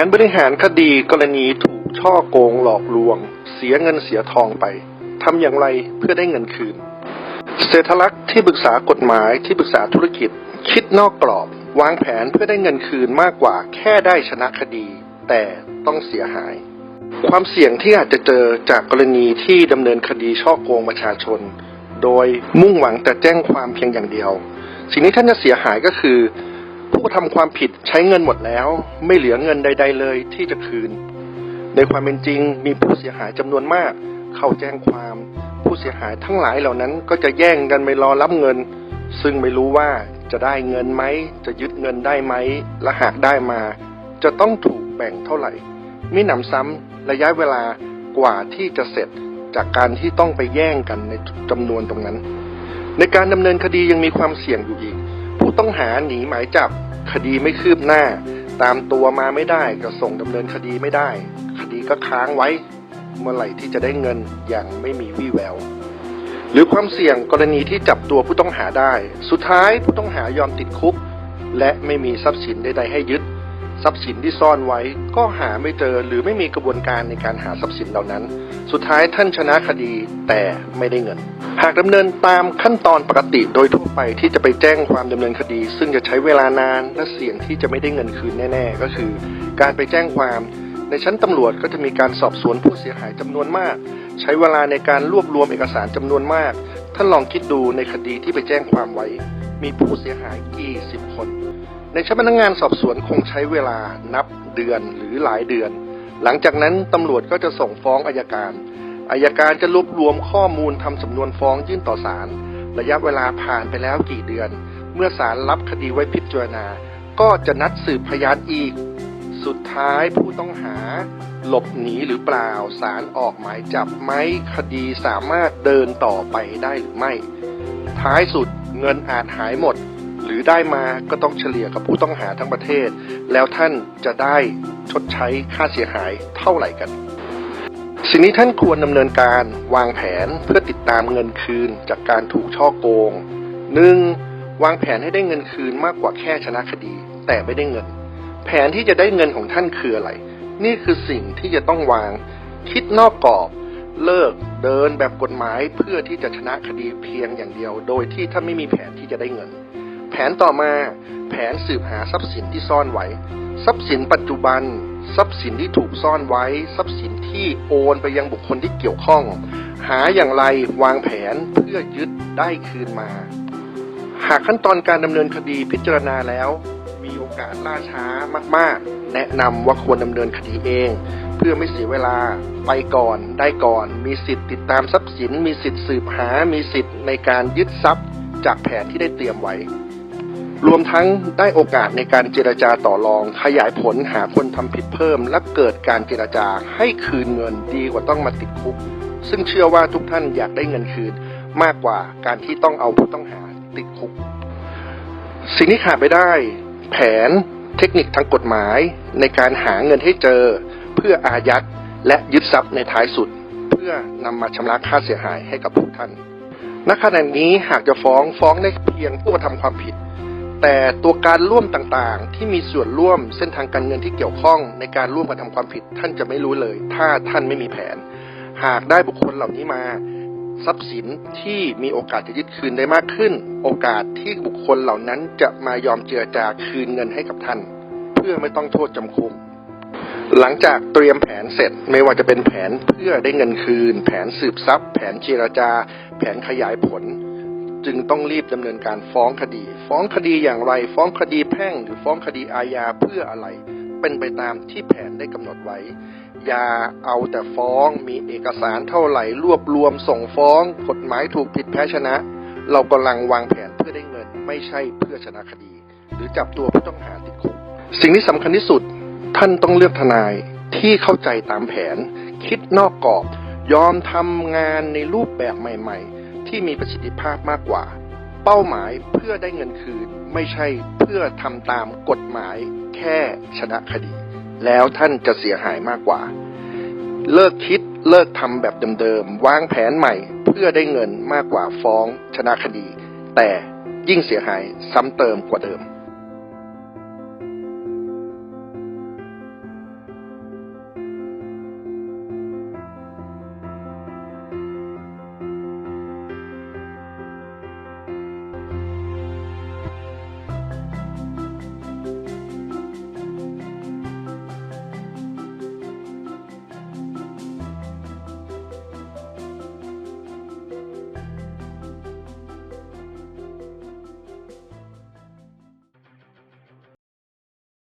นบริหารคดีกรณีถูกช่อโกงหลอกลวง เสียเงินเสียทองไปทำอย่างไรเพื่อได้เงินคืน เศรษฐลักษณ์ที่ปรึกษากฎหมายที่ปรึกษาธุรกิจ คิดนอกกรอบ วางแผนเพื่อได้เงินคืนมากกว่าแค่ได้ชนะคดี แต่ต้องเสียหาย ความเสี่ยงที่อาจจะเจอจากกรณีที่ดำเนินคดีช่อโกงประชาชน โดยมุ่งหวังแต่แจ้งความเพียงอย่างเดียว สิ่งที่ท่านจะเสียหายก็คือ ผู้ทำความผิดใช้เงินหมดแล้ว ไม่เหลือเงินใด ๆ เลยที่จะคืน ในความเป็นจริงมีผู้เสียหายจำนวนมาก เข้าแจ้งความ ผู้เสียหายทั้งหลายเหล่านั้นก็จะแย่งกันไปรอรับเงิน ซึ่งไม่รู้ว่าจะได้เงินไหม จะยึดเงินได้ไหม และหากได้มา จะต้องถูกแบ่งเท่าไหร่มิหนำซ้ำระยะเวลากว่าที่จะเสร็จจากการที่ต้องไปแย่งกันในจำนวนตรงนั้น ในการดำเนินคดียังมีความเสี่ยงอยู่อีก ผู้ต้องหาหนีหมายจับ คดีไม่คืบหน้า ตามตัวมาไม่ได้ก็ส่งดำเนินคดีไม่ได้ คดีก็ค้างไว้ เมื่อไหร่ที่จะได้เงินอย่างไม่มีวี่แวว หรือความเสี่ยงกรณีที่จับตัวผู้ต้องหาได้ สุดท้ายผู้ต้องหายอมติดคุก และไม่มีทรัพย์สินใดๆให้ยึด ทรัพย์สินที่ซ่อนไว้ก็หาไม่เจอหรือไม่มีกระบวนการในการหาทรัพย์สินเหล่านั้น สุดท้ายท่านชนะคดีแต่ไม่ได้เงิน หากดำเนินตามขั้นตอนปกติโดยทั่วไปที่จะไปแจ้งความดำเนินคดี ซึ่งจะใช้เวลานานและเสี่ยงที่จะไม่ได้เงินคืนแน่ ๆ ก็คือ การไปแจ้งความในชั้นตำรวจก็จะมีการสอบสวนผู้เสียหายจำนวนมาก ใช้เวลาในการรวบรวมเอกสารจำนวนมาก ท่านลองคิดดูในคดีที่ไปแจ้งความไว้ มีผู้เสียหายกี่สิบคน ในชั้นพนักงานสอบสวนคงใช้เวลานับเดือนหรือหลายเดือน หลังจากนั้นตำรวจก็จะส่งฟ้องอายการอายการจะรวบรวมข้อมูลทำสำนวนฟ้องยื่นต่อศาลระยะเวลาผ่านไปแล้วกี่เดือน เมื่อศาลรับคดีไว้พิจารณา ก็จะนัดสืบพยานอีก สุดท้ายผู้ต้องหา หลบหนีหรือเปล่าศาลออกหมายจับไหมคดีสามารถเดินต่อไปได้หรือไม่ ท้ายสุดเงินอาจหายหมด รือได้มาก็ต้องเฉลี่ยกับผู้ต้องหาทั้งประเทศ แล้วท่านจะได้ชดใช้ค่าเสียหายเท่าไหร่กัน สิ่งนี้ท่านควรดำเนินการวางแผนเพื่อติดตามเงินคืนจากการถูกช่อโกงหนึ่งวางแผนให้ได้เงินคืนมากกว่าแค่ชนะคดี แต่ไม่ได้เงิน แผนที่จะได้เงินของท่านคืออะไร นี่คือสิ่งที่จะต้องวาง คิดนอกกรอบเลิกเดินแบบกฎหมายเพื่อที่จะชนะคดีเพียงอย่างเดียว โดยที่ท่านไม่มีแผนที่จะได้เงิน แผนต่อมา แผนสืบหาทรัพย์สินที่ซ่อนไว้ ทรัพย์สินปัจจุบัน ทรัพย์สินที่ถูกซ่อนไว้ ทรัพย์สินที่โอนไปยังบุคคลที่เกี่ยวข้อง หาอย่างไรวางแผนเพื่อยึดได้คืนมา หากขั้นตอนการดำเนินคดีพิจารณาแล้ว มีโอกาสล่าช้ามากๆ แนะนำว่าควรดำเนินคดีเอง เพื่อไม่เสียเวลาไปก่อนได้ก่อน มีสิทธิ์ติดตามทรัพย์สิน มีสิทธิ์สืบหา มีสิทธิ์ในการยึดทรัพย์จากแผนที่ได้เตรียมไว้ รวมทั้งได้โอกาสในการเจรจาต่อรอง ขยายผลหาคนทำผิดเพิ่ม และเกิดการเจรจาให้คืนเงินดีกว่าต้องมาติดคุก ซึ่งเชื่อว่าทุกท่านอยากได้เงินคืน มากกว่าการที่ต้องเอาผู้ต้องหาติดคุก สิ่งที่ขาดไม่ได้ แผนเทคนิคทางกฎหมาย ในการหาเงินให้เจอ เพื่ออายัดและยึดทรัพย์ในท้ายสุด เพื่อนำมาชำระค่าเสียหายให้กับผู้ท่านณขณะนี้หากจะฟ้องฟ้องได้เพียงผู้กระทำความผิด แต่ตัวการร่วมต่างๆ ที่มีส่วนร่วมเส้นทางการเงินที่เกี่ยวข้องในการร่วมกระทำความผิดท่านจะไม่รู้เลย ถ้าท่านไม่มีแผน หากได้บุคคลเหล่านี้มา ทรัพย์สินที่มีโอกาสจะยึดคืนได้มากขึ้น โอกาสที่บุคคลเหล่านั้นจะมายอมเจรจาคืนเงินให้กับท่าน เพื่อไม่ต้องโทษจำคุกหลังจากเตรียมแผนเสร็จไม่ว่าจะเป็นแผนเพื่อได้เงินคืน แผนสืบทรัพย์ แผนเจรจา แผนขยายผล จึงต้องรีบดำเนินการฟ้องคดี ฟ้องคดีอย่างไร ฟ้องคดีแพ่ง หรือฟ้องคดีอาญาเพื่ออะไร เป็นไปตามที่แผนได้กำหนดไว้ อย่าเอาแต่ฟ้องมีเอกสารเท่าไหร่ รวบรวมส่งฟ้อง กฎหมายถูกผิดแพ้ชนะ เรากำลังวางแผนเพื่อได้เงิน ไม่ใช่เพื่อชนะคดี หรือจับตัวผู้ต้องหาติดคุกสิ่งที่สำคัญที่สุดท่านต้องเลือกทนายที่เข้าใจตามแผน คิดนอกกรอบ ยอมทำงานในรูปแบบใหม่ ๆ ที่มีประสิทธิภาพมากกว่า เป้าหมายเพื่อได้เงินคืน ไม่ใช่เพื่อทำตามกฎหมายแค่ชนะคดี แล้วท่านจะเสียหายมากกว่า เลิกคิดเลิกทำแบบเดิมๆวางแผนใหม่เพื่อได้เงินมากกว่าฟ้องชนะคดี แต่ยิ่งเสียหายซ้ำเติมกว่าเดิม